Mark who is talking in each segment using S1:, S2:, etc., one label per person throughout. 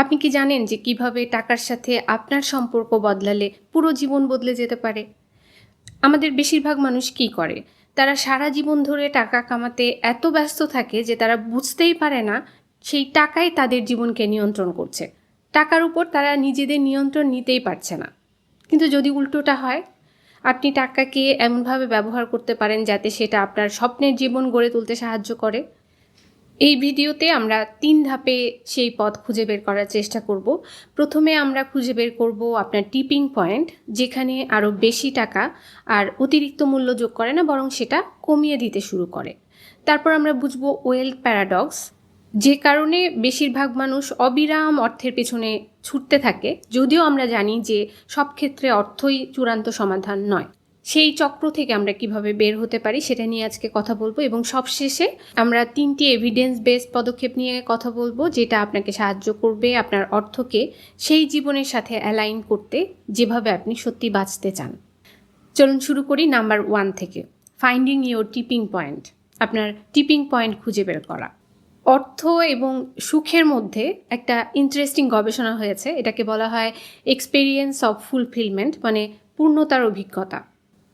S1: আপনি কি জানেন যে কীভাবে টাকার সাথে আপনার সম্পর্ক বদলালে পুরো জীবন বদলে যেতে পারে? আমাদের বেশিরভাগ মানুষ কি করে? তারা সারা জীবন ধরে টাকা কামাতে এত ব্যস্ত থাকে যে তারা বুঝতেই পারে না সেই টাকাই তাদের জীবনকে নিয়ন্ত্রণ করছে। টাকার উপর তারা নিজেদের নিয়ন্ত্রণ নিতেই পারছে না। কিন্তু যদি উল্টোটা হয়, আপনি টাকাকে এমনভাবে ব্যবহার করতে পারেন যাতে সেটা আপনার স্বপ্নের জীবন গড়ে তুলতে সাহায্য করে। এই ভিডিওতে আমরা তিন ধাপে সেই পথ খুঁজে বের করার চেষ্টা করব। প্রথমে আমরা খুঁজে বের করব আপনার টিপিং পয়েন্ট, যেখানে আরও বেশি টাকা আর অতিরিক্ত মূল্য যোগ করে না, বরং সেটা কমিয়ে দিতে শুরু করে। তারপর আমরা বুঝব ওয়েলথ প্যারাডক্স, যে কারণে বেশিরভাগ মানুষ অবিরাম অর্থের পেছনে ছুটতে থাকে, যদিও আমরা জানি যে সব ক্ষেত্রে অর্থই চূড়ান্ত সমাধান নয়। সেই চক্র থেকে আমরা কীভাবে বের হতে পারি সেটা নিয়ে আজকে কথা বলব এবং সবশেষে আমরা তিনটি এভিডেন্স বেসড পদক্ষেপ নিয়ে কথা বলব যেটা আপনাকে সাহায্য করবে আপনার অর্থকে সেই জীবনের সাথে অ্যালাইন করতে যেভাবে আপনি সত্যি বাঁচতে চান। চলুন শুরু করি নাম্বার ওয়ান থেকে। ফাইন্ডিং ইওর টিপিং পয়েন্ট আপনার টিপিং পয়েন্ট খুঁজে বের করা। অর্থ এবং সুখের মধ্যে একটা ইন্টারেস্টিং গবেষণা হয়েছে। এটাকে বলা হয় এক্সপেরিয়েন্স অফ ফুলফিলমেন্ট মানে পূর্ণতার অভিজ্ঞতা।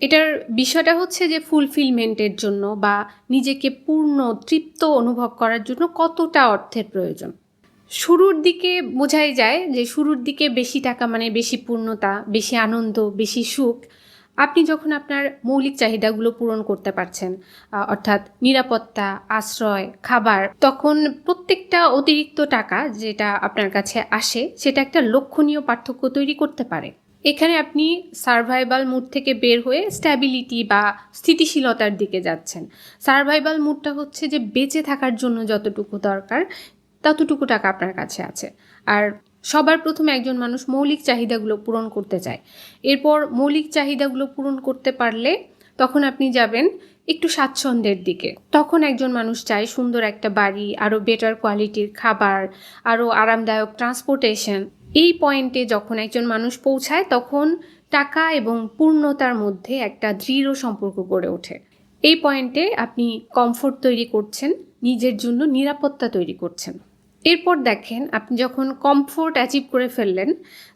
S1: এটার বিষয়টা হচ্ছে যে ফুলফিলমেন্টের জন্য বা নিজেকে পূর্ণ, তৃপ্ত অনুভব করার জন্য কতটা অর্থের প্রয়োজন। শুরুর দিকে বোঝাই যায় যে শুরুর দিকে বেশি টাকা মানে বেশি পূর্ণতা, বেশি আনন্দ, বেশি সুখ। আপনি যখন আপনার মৌলিক চাহিদাগুলো পূরণ করতে পারছেন অর্থাৎ নিরাপত্তা, আশ্রয়, খাবার, তখন প্রত্যেকটা অতিরিক্ত টাকা যেটা আপনার কাছে আসে, সেটা একটা লক্ষণীয় পার্থক্য তৈরি করতে পারে। এখানে আপনি সার্ভাইভাল মুড থেকে বের হয়ে স্ট্যাবিলিটি বা স্থিতিশীলতার দিকে যাচ্ছেন। সার্ভাইভাল মুডটা হচ্ছে যে বেঁচে থাকার জন্য যতটুকু দরকার, ততটুকু টাকা আপনার কাছে আছে। আর সবার প্রথমে একজন মানুষ মৌলিক চাহিদাগুলো পূরণ করতে চায়। এরপর মৌলিক চাহিদাগুলো পূরণ করতে পারলে তখন আপনি যাবেন একটু স্বাচ্ছন্দ্যের দিকে। তখন একজন মানুষ চায় সুন্দর একটা বাড়ি আরও বেটার কোয়ালিটির খাবার আরও আরামদায়ক ট্রান্সপোর্টেশন এই পয়েন্টে যখন একজন মানুষ পৌঁছায়, তখন টাকা এবং পূর্ণতার মধ্যে একটা দৃঢ় সম্পর্ক গড়ে ওঠে। এই পয়েন্টে আপনি কমফোর্ট তৈরি করছেন, নিজের জন্য নিরাপত্তা তৈরি করছেন। এরপর দেখেন, আপনি যখন কমফোর্ট অ্যাচিভ করে ফেললেন,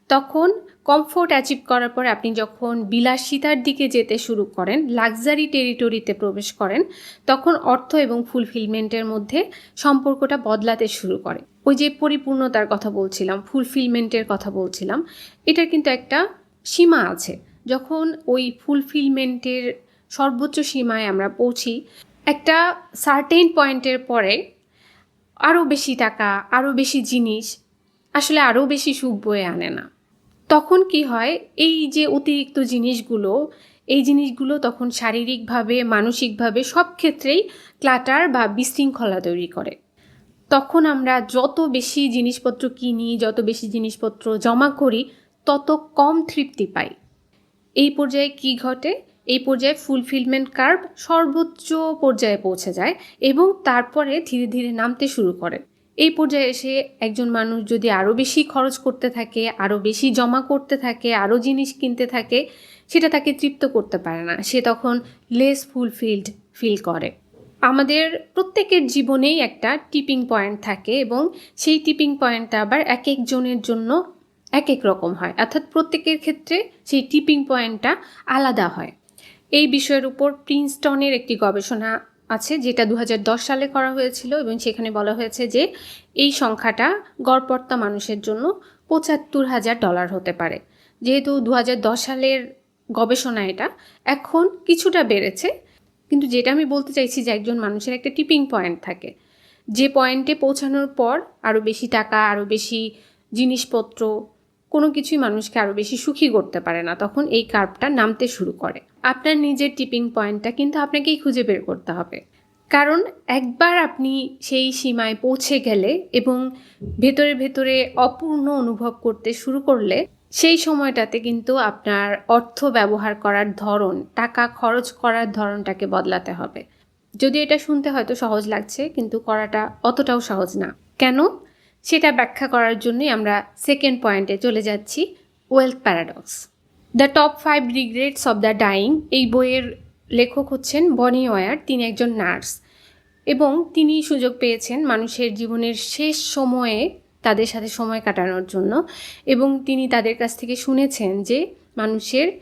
S1: তখন কমফোর্ট অ্যাচিভ করার পরে আপনি যখন বিলাসিতার দিকে যেতে শুরু করেন লাক্সারি টেরিটরিতে প্রবেশ করেন, তখন অর্থ এবং ফুলফিলমেন্টের মধ্যে সম্পর্কটা বদলাতে শুরু করে। ওই যে পরিপূর্ণতার কথা বলছিলাম ফুলফিলমেন্টের কথা বলছিলাম, এটার কিন্তু একটা সীমা আছে। যখন ওই ফুলফিলমেন্টের সর্বোচ্চ সীমায় আমরা পৌঁছি, একটা সার্টেন পয়েন্টের পরে আরও বেশি টাকা আরও বেশি জিনিস আসলে আরও বেশি সুখ বয়ে আনে না। তখন কি হয়, এই যে অতিরিক্ত জিনিসগুলো, এই জিনিসগুলো তখন শারীরিকভাবে, মানসিকভাবে সব ক্ষেত্রেই ক্লাটার বা বিশৃঙ্খলা তৈরি করে। তখন আমরা যত বেশি জিনিসপত্র কিনি, যত বেশি জিনিসপত্র জমা করি, তত কম তৃপ্তি পাই। এই পর্যায়ে কি ঘটে? এই পর্যায়ে ফুলফিলমেন্ট কার্ভ সর্বোচ্চ পর্যায়ে পৌঁছে যায় এবং তারপরে ধীরে ধীরে নামতে শুরু করে। এই পর্যায়ে এসে একজন মানুষ যদি আরও বেশি খরচ করতে থাকে আরও বেশি জমা করতে থাকে আরও জিনিস কিনতে থাকে, সেটা তাকে তৃপ্ত করতে পারে না। সে তখন লেস ফুলফিল্ড ফিল করে। আমাদের প্রত্যেকের জীবনেই একটা টিপিং পয়েন্ট থাকে এবং সেই টিপিং পয়েন্টটা আবার এক একজনের জন্য এক এক রকম হয়। অর্থাৎ প্রত্যেকের ক্ষেত্রে সেই টিপিং পয়েন্টটা আলাদা হয়। এই বিষয়ের উপর প্রিন্সটনের একটি গবেষণা আছে, যেটা দু হাজার দশ সালে করা হয়েছিল এবং সেখানে বলা হয়েছে যে এই সংখ্যাটা গড়পর্তা মানুষের জন্য পঁচাত্তর হাজার ডলার হতে পারে। যেহেতু দু হাজার দশ সালের গবেষণা এটা, এখন কিছুটা বেড়েছে। কিন্তু যেটা আমি বলতে চাইছি যে একজন মানুষের একটা টিপিং পয়েন্ট থাকে। যে পয়েন্টে পৌঁছানোর পর আরও বেশি টাকা আরও বেশি জিনিসপত্র, কোনো কিছুই মানুষকে আরও বেশি সুখী করতে পারে না। তখন এই কার্ভটা নামতে শুরু করে। আপনার নিজের টিপিং পয়েন্টটা কিন্তু আপনাকেই খুঁজে বের করতে হবে। কারণ একবার আপনি সেই সীমায় পৌঁছে গেলে এবং ভেতরে ভেতরে অপূর্ণ অনুভব করতে শুরু করলে সেই সময়টাতে কিন্তু আপনার অর্থ ব্যবহার করার ধরন, টাকা খরচ করার ধরনটাকে বদলাতে হবে। যদি এটা শুনতে হয়তো সহজ লাগছে, কিন্তু করাটা অতটাও সহজ না। কেন? সেটা ব্যাখ্যা করার জন্যই আমরা সেকেন্ড পয়েন্টে চলে যাচ্ছি wealth paradox the top five regrets of the dying এই বইয়ের লেখক হচ্ছেন বনি ওয়ার, তিনি একজন নার্স। এবং তিনি সুযোগ পেয়েছেন মানুষের জীবনের শেষ সময়ে তাদের সাথে সময় কাটানোর জন্য। এবং তিনি তাদের কাছ থেকে শুনেছেন যে মানুষের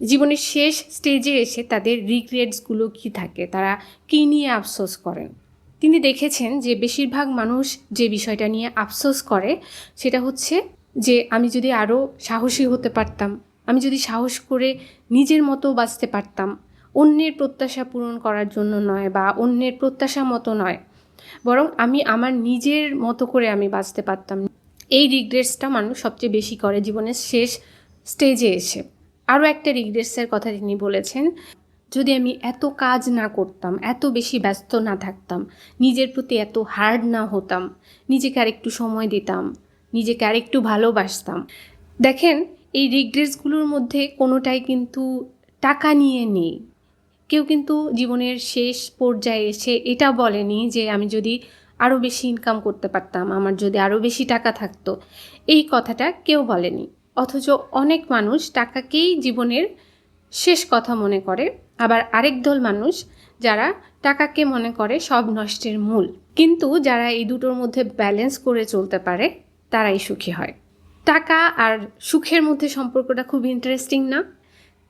S1: জীবনের শেষ স্টেজে এসে তাদের রিগ্রেটসগুলো কী থাকে, তারা কী নিয়ে আফসোস করেন। তিনি দেখেছেন যে বেশিরভাগ মানুষ যে বিষয়টা নিয়ে আফসোস করে, সেটা হচ্ছে যে আমি যদি আরও সাহসী হতে পারতাম আমি যদি সাহস করে নিজের মতো বাঁচতে পারতাম, অন্যের প্রত্যাশা পূরণ করার জন্য নয় বা অন্যের প্রত্যাশা মতো নয়, বরং আমি আমার নিজের মতো করে আমি বাঁচতে পারতাম। এই রিগ্রেটসটা মানুষ সবচেয়ে বেশি করে জীবনের শেষ স্টেজে এসে। আরও একটা রিগ্রেটসের কথা তিনি বলেছেন, যদি আমি এত কাজ না করতাম, এত বেশি ব্যস্ত না থাকতাম, নিজের প্রতি এত হার্ড না হতাম, নিজেকে আর একটু সময় দিতাম, নিজেকে আর একটু ভালোবাসতাম। দেখেন এই রিগ্রেটসগুলোর মধ্যে কোনোটাই কিন্তু টাকা নিয়ে নেই। কেউ কিন্তু জীবনের শেষ পর্যায়ে এসে এটা বলেনি যে আমি যদি আরও বেশি ইনকাম করতে পারতাম, আমার যদি আরও বেশি টাকা থাকতো। এই কথাটা কেউ বলেনি। অথচ অনেক মানুষ টাকাকেই জীবনের শেষ কথা মনে করে। আবার আরেক দল মানুষ যারা টাকাকে মনে করে সব নষ্টের মূল। কিন্তু যারা এই দুটোর মধ্যে ব্যালেন্স করে চলতে পারে, তারাই সুখী হয়। টাকা আর সুখের মধ্যে সম্পর্কটা খুব ইন্টারেস্টিং না।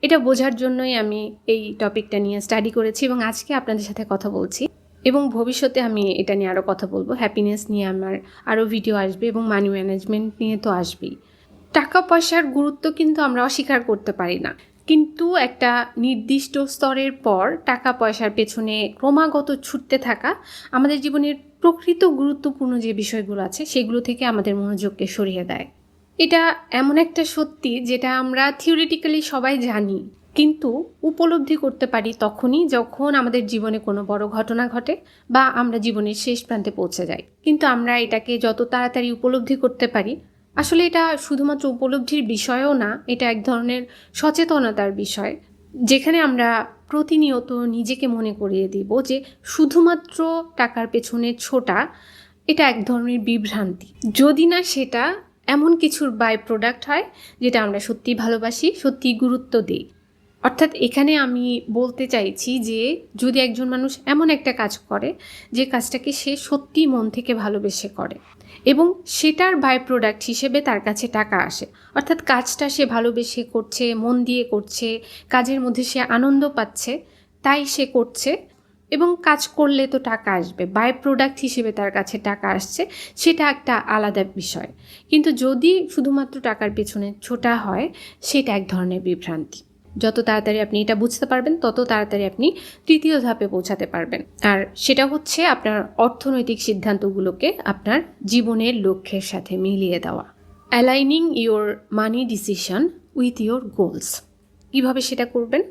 S1: এটা বোঝার জন্যই আমি এই টপিকটা নিয়ে স্টাডি করেছি এবং আজকে আপনাদের সাথে কথা বলছি। এবং ভবিষ্যতে আমি এটা নিয়ে আরও কথা বলব। হ্যাপিনেস নিয়ে আমার আরও ভিডিও আসবে এবং মানি ম্যানেজমেন্ট নিয়ে তো আসবেই। টাকা পয়সার গুরুত্ব কিন্তু আমরা অস্বীকার করতে পারি না। কিন্তু একটা নির্দিষ্ট স্তরের পর টাকা পয়সার পেছনে ক্রমাগত ছুটতে থাকা আমাদের জীবনের প্রকৃত গুরুত্বপূর্ণ যে বিষয়গুলো আছে, সেগুলো থেকে আমাদের মনোযোগকে সরিয়ে দেয়। এটা এমন একটা সত্যি যেটা আমরা থিওরিটিক্যালি সবাই জানি। কিন্তু উপলব্ধি করতে পারি তখনই যখন আমাদের জীবনে কোনো বড় ঘটনা ঘটে বা আমরা জীবনের শেষ প্রান্তে পৌঁছে যাই। কিন্তু আমরা এটাকে যত তাড়াতাড়ি উপলব্ধি করতে পারি, আসলে এটা শুধুমাত্র উপলব্ধির বিষয়ও না, এটা এক ধরনের সচেতনতার বিষয়, যেখানে আমরা প্রতিনিয়ত নিজেকে মনে করিয়ে দিব যে শুধুমাত্র টাকার পেছনে ছোটা, এটা এক ধরনের বিভ্রান্তি। যদি না সেটা এমন কিছুর বাই প্রোডাক্ট হয় যেটা আমরা সত্যি ভালোবাসি সত্যি গুরুত্ব দিই। অর্থাৎ এখানে আমি বলতে চাইছি যে, যদি একজন মানুষ এমন একটা কাজ করে, যে কাজটাকে সে সত্যি মন থেকে ভালোবেসে করে এবং সেটার বাই প্রোডাক্ট হিসেবে তার কাছে টাকা আসে, অর্থাৎ কাজটা সে ভালোবেসে করছে, মন দিয়ে করছে, কাজের মধ্যে সে আনন্দ পাচ্ছে, তাই সে করছে এবং কাজ করলে তো টাকা আসবে। বাই প্রোডাক্ট হিসেবে তার কাছে টাকা আসছে, সেটা একটা আলাদা বিষয়। কিন্তু যদি শুধুমাত্র টাকার পেছনে ছোটা হয়, সেটা এক ধরনের বিভ্রান্তি। যত তাড়াতাড়ি আপনি এটা বুঝতে পারবেন, তত তাড়াতাড়ি আপনি তৃতীয় ধাপে পৌঁছাতে পারবেন। আর সেটা হচ্ছে আপনার অর্থনৈতিক সিদ্ধান্তগুলোকে আপনার জীবনের লক্ষ্যের সাথে মিলিয়ে দেওয়া। Aligning your money decision with your goals কীভাবে সেটা করবেন?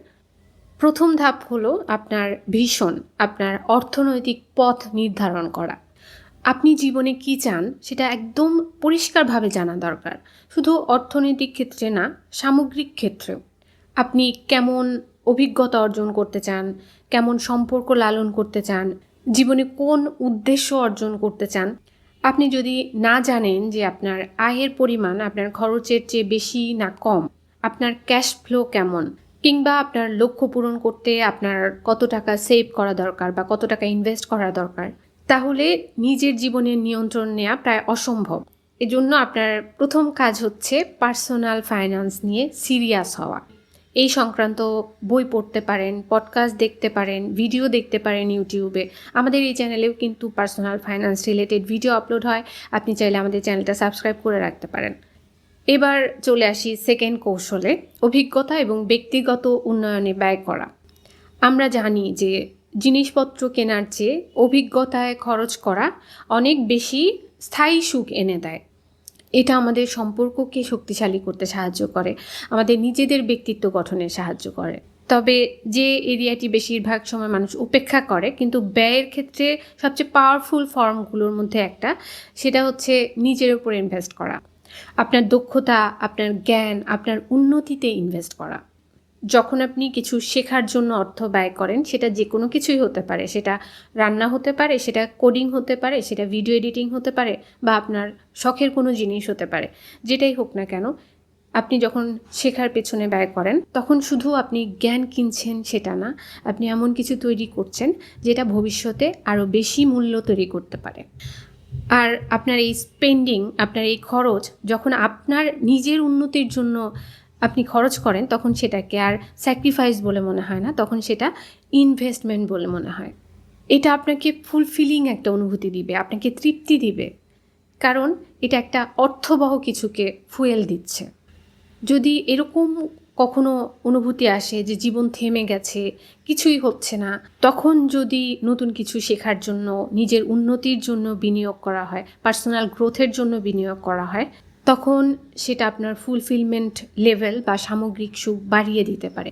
S1: প্রথম ধাপ হলো আপনার ভীষণ, আপনার অর্থনৈতিক পথ নির্ধারণ করা। আপনি জীবনে কি চান সেটা একদম পরিষ্কারভাবে জানা দরকার। শুধু অর্থনৈতিক ক্ষেত্রে না, সামগ্রিক ক্ষেত্রেও। আপনি কেমন অভিজ্ঞতা অর্জন করতে চান, কেমন সম্পর্ক লালন করতে চান, জীবনে কোন উদ্দেশ্য অর্জন করতে চান, আপনি যদি না জানেন যে আপনার আয়ের পরিমাণ, আপনার খরচের চেয়ে বেশি না কম, আপনার ক্যাশ ফ্লো কেমন কিংবা আপনার লক্ষ্য পূরণ করতে আপনার কত টাকা সেভ করা দরকার বা কত টাকা ইনভেস্ট করা দরকার, তাহলে নিজের জীবনের নিয়ন্ত্রণ নেওয়া প্রায় অসম্ভব। এজন্য আপনার প্রথম কাজ হচ্ছে পার্সোনাল ফাইন্যান্স নিয়ে সিরিয়াস হওয়া। এই সংক্রান্ত বই পড়তে পারেন পডকাস্ট দেখতে পারেন ভিডিও দেখতে পারেন ইউটিউবে আমাদের এই চ্যানেলেও কিন্তু personal finance related video upload হয়। আপনি চাইলে আমাদের চ্যানেলটা সাবস্ক্রাইব করে রাখতে পারেন। এবার চলে আসি সেকেন্ড কৌশলে, অভিজ্ঞতা এবং ব্যক্তিগত উন্নয়নে ব্যয় করা। আমরা জানি যে জিনিসপত্র কেনার চেয়ে অভিজ্ঞতায় খরচ করা অনেক বেশি স্থায়ী সুখ এনে দেয়। এটা আমাদের সম্পর্ককে শক্তিশালী করতে সাহায্য করে, আমাদের নিজেদের ব্যক্তিত্ব গঠনে সাহায্য করে। তবে যে এরিয়াটি বেশিরভাগ সময় মানুষ উপেক্ষা করে, কিন্তু ব্যয়ের ক্ষেত্রে সবচেয়ে পাওয়ারফুল ফর্মগুলোর মধ্যে একটা, সেটা হচ্ছে নিজের উপর ইনভেস্ট করা। আপনার দক্ষতা, আপনার জ্ঞান, আপনার উন্নতিতে ইনভেস্ট করা। যখন আপনি কিছু শেখার জন্য অর্থ ব্যয় করেন, সেটা যে কোনো কিছুই হতে পারে। সেটা রান্না হতে পারে, সেটা কোডিং হতে পারে, সেটা ভিডিও এডিটিং হতে পারে, বা আপনার শখের কোনো জিনিস হতে পারে। যেটাই হোক না কেন, আপনি যখন শেখার পেছনে ব্যয় করেন, তখন শুধু আপনি জ্ঞান কিনছেন সেটা না, আপনি এমন কিছু তৈরি করছেন, যেটা ভবিষ্যতে আরও বেশি মূল্য তৈরি করতে পারে। আর আপনার এই স্পেন্ডিং আপনার এই খরচ, যখন আপনার নিজের উন্নতির জন্য আপনি খরচ করেন, তখন সেটাকে আর স্যাক্রিফাইস বলে মনে হয় না, তখন সেটা ইনভেস্টমেন্ট বলে মনে হয়। এটা আপনাকে ফুলফিলিং একটা অনুভূতি দিবে, আপনাকে তৃপ্তি দিবে। কারণ এটা একটা অর্থবহ কিছুকে ফুয়েল দিচ্ছে। যদি এরকম কখনো অনুভূতি আসে যে জীবন থেমে গেছে, কিছুই হচ্ছে না। তখন যদি নতুন কিছু শেখার জন্য, নিজের উন্নতির জন্য বিনিয়োগ করা হয় পার্সোনাল গ্রোথের জন্য বিনিয়োগ করা হয়, তখন সেটা আপনার ফুলফিলমেন্ট লেভেল বা সামগ্রিক সুখ বাড়িয়ে দিতে পারে।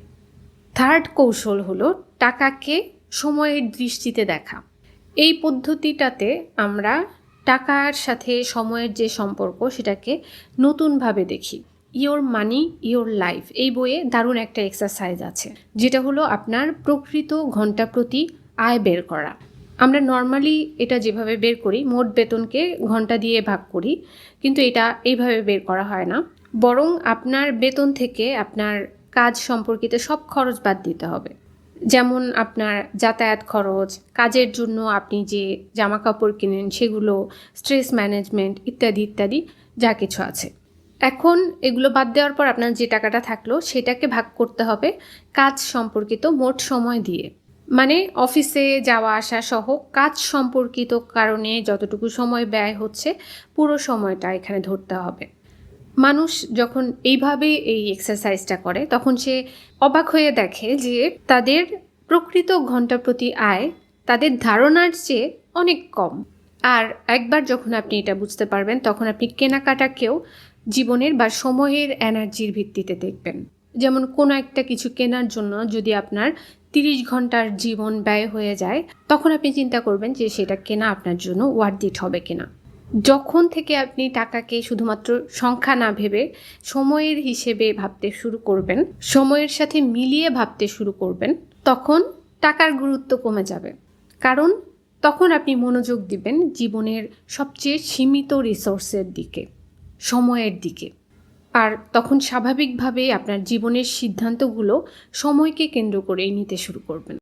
S1: থার্ড কৌশল হলো টাকাকে সময়ের দৃষ্টিতে দেখা। এই পদ্ধতিটাতে আমরা টাকার সাথে সময়ের যে সম্পর্ক, সেটাকে নতুনভাবে দেখি। ইওর মানি ইওর লাইফ এই বইয়ে দারুণ একটা এক্সারসাইজ আছে, যেটা হলো আপনার প্রকৃত ঘণ্টা প্রতি আয় বের করা। আমরা নর্মালি এটা যেভাবে বের করি, মোট বেতনকে ঘণ্টা দিয়ে ভাগ করি, কিন্তু এটা এইভাবে বের করা হয় না। বরং আপনার বেতন থেকে আপনার কাজ সম্পর্কিত সব খরচ বাদ দিতে হবে। যেমন আপনার যাতায়াত খরচ, কাজের জন্য আপনি যে জামা কাপড় কিনেন সেগুলো স্ট্রেস ম্যানেজমেন্ট ইত্যাদি ইত্যাদি যা কিছু আছে। এখন এগুলো বাদ দেওয়ার পর আপনার যে টাকাটা থাকল, সেটাকে ভাগ করতে হবে কাজ সম্পর্কিত মোট সময় দিয়ে। মানে অফিসে যাওয়া আসা সহ কাজ সম্পর্কিত কারণে যতটুকু সময় ব্যয় হচ্ছে, পুরো সময়টা এখানে ধরতে হবে। মানুষ যখন এইভাবে এই এক্সারসাইজটা করে, তখন সে অবাক হয়ে দেখে যে তাদের প্রকৃত ঘণ্টা প্রতি আয়, তাদের ধারণার চেয়ে অনেক কম। আর একবার যখন আপনি এটা বুঝতে পারবেন, তখন আপনি কেনাকাটাকেও জীবনের বা সময়ের এনার্জির ভিত্তিতে দেখবেন। যেমন কোনো একটা কিছু কেনার জন্য যদি আপনার তিরিশ ঘণ্টার জীবন ব্যয় হয়ে যায়, তখন আপনি চিন্তা করবেন যে সেটা কেনা আপনার জন্য ওয়ার্দিট হবে কিনা। যখন থেকে আপনি টাকাকে শুধুমাত্র সংখ্যা না ভেবে সময়ের হিসেবে ভাবতে শুরু করবেন, সময়ের সাথে মিলিয়ে ভাবতে শুরু করবেন, তখন টাকার গুরুত্ব কমে যাবে। কারণ তখন আপনি মনোযোগ দিবেন জীবনের সবচেয়ে সীমিত রিসোর্সের দিকে। সময়ের দিকে। আর তখন স্বাভাবিকভাবে আপনার জীবনের সিদ্ধান্তগুলো সময়কে কেন্দ্র করেই নিতে শুরু করবেন।